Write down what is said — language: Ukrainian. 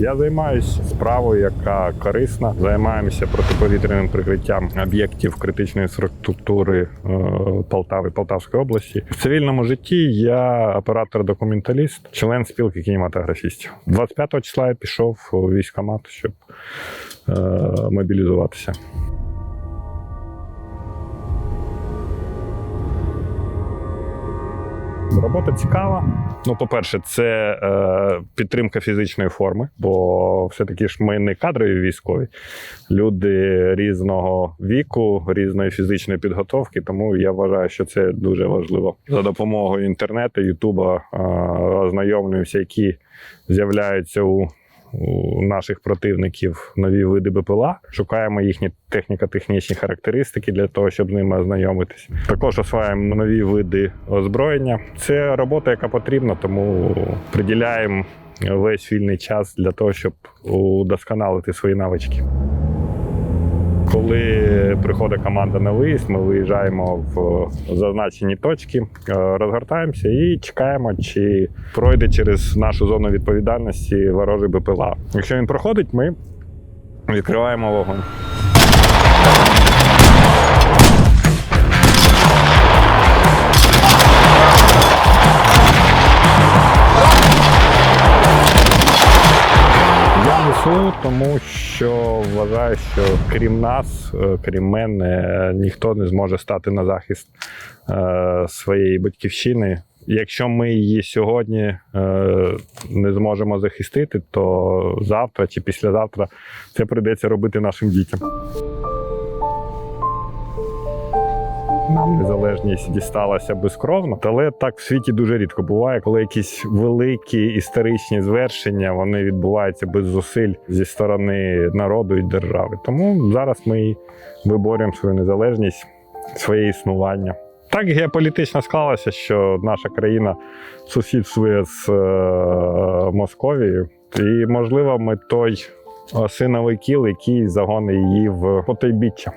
Я займаюся справою, яка корисна. Займаємося протиповітряним прикриттям об'єктів критичної інфраструктури е, Полтави, Полтавської області. В цивільному житті я оператор-документаліст, член спілки кінематографістів. 25 числа я пішов у військкомат, щоб е, мобілізуватися. Робота цікава. Ну, по-перше, це е, підтримка фізичної форми, бо все-таки ж ми не кадрові військові, люди різного віку, різної фізичної підготовки. Тому я вважаю, що це дуже важливо. За допомогою інтернету, Ютуба е, ознайомлюємося, які з'являються у у наших противників нові види БПЛА. Шукаємо їхні техніко-технічні характеристики для того, щоб з ними ознайомитись. Також осваємо нові види озброєння. Це робота, яка потрібна, тому приділяємо весь вільний час для того, щоб удосконалити свої навички. Коли приходить команда на виїзд, ми виїжджаємо в зазначені точки, е, розгортаємося і чекаємо, чи пройде через нашу зону відповідальності ворожий БПЛА. Якщо він проходить, ми відкриваємо вогонь. Я тому що вважаю, що крім нас, е, крім мене, ніхто не зможе стати на захист е, своєї батьківщини. Якщо ми її сьогодні е, не зможемо захистити, то завтра чи післязавтра це прийдеться робити нашим дітям. Нам незалежність дісталася безкровно, але так в світі дуже рідко буває, коли якісь великі історичні звершення вони відбуваються без зусиль зі сторони народу і держави. Тому зараз ми виборюємо свою незалежність, своє існування. Так геополітично склалося, що наша країна сусідствує з е, Московією, і можливо, ми той осиновий кіл, який загонить її в потойбіччя.